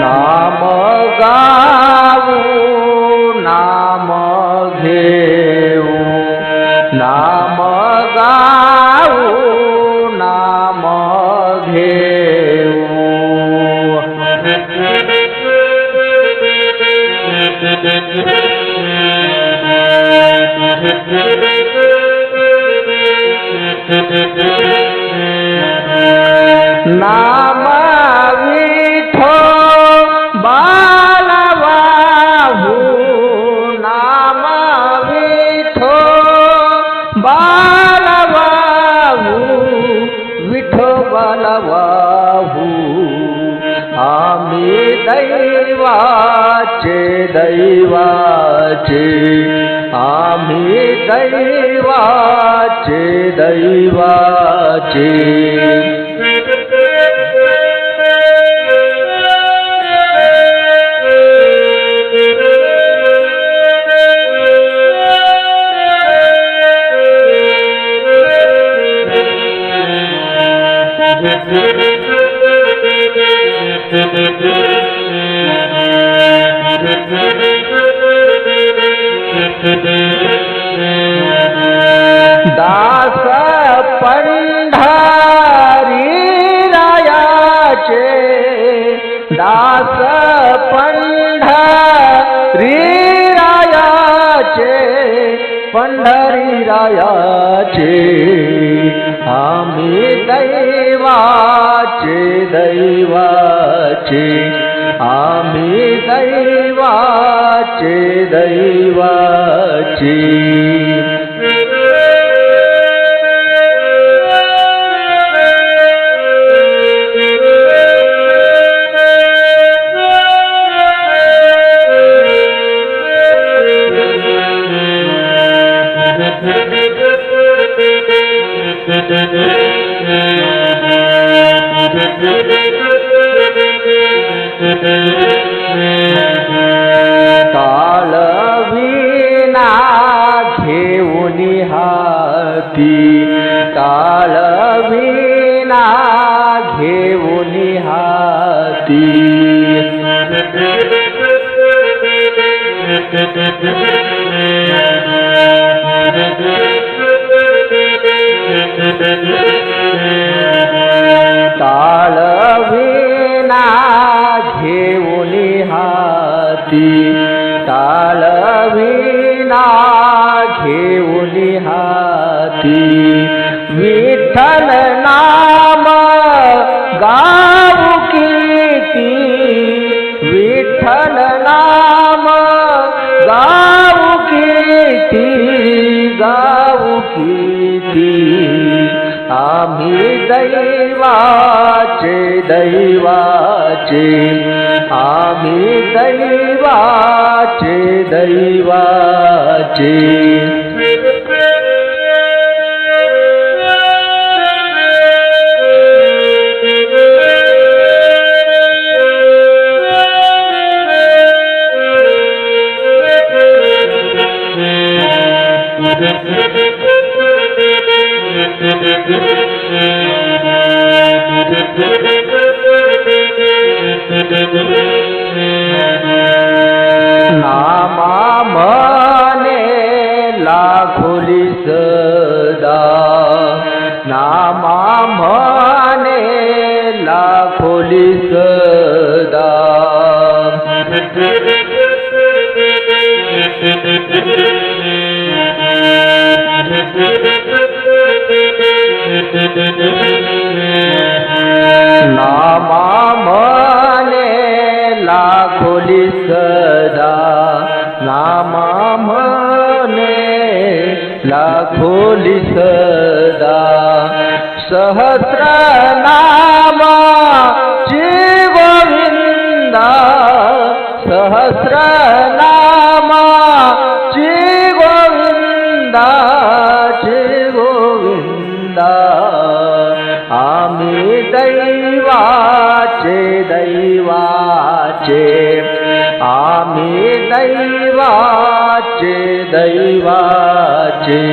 નામ ગાવું નામ ઘેવું નામ ગા బలవాహు ఆమె దైవాచే దైవాచే ఆమె దైవాచే దైవాచే દાસ પંઢારી રાયા છે દાસ પંઢારી રાયા છે પંઢરી રાયા છે આમી દૈવા છે દૈવા છે आम्ही दैवाचे दैवाचे हाती ताळविना घेऊन हाती विठ्ठल नाम गाऊ कीती विठ्ठल नाम गाऊ कीती गाऊ कीती आम्ही दैवाचे दैवाचे आम्ही दैवाचे दैवाचे खोली सदा नामा म्हणे खोली सदा नामा म्हणे खोली सदा नामा लाखोली सदा सहस्र नाम गोविंदा सहस्र नाम गोविंदा गोविंदा आम्ही दैवाचे दैवाचे आम्ही दैवाचे दैवाचे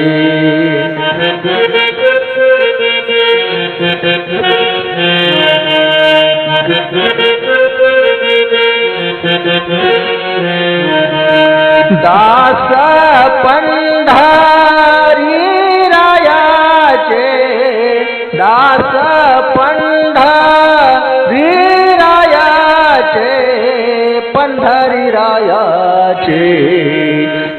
दास पंढरी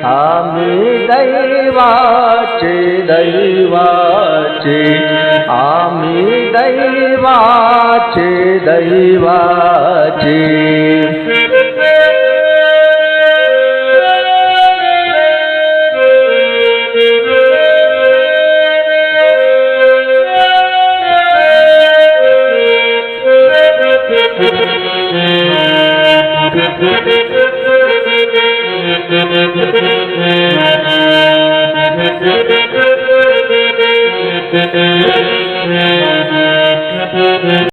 आम्ही दैवाचे दैवाचे आम्ही दैवाचे दैवाचे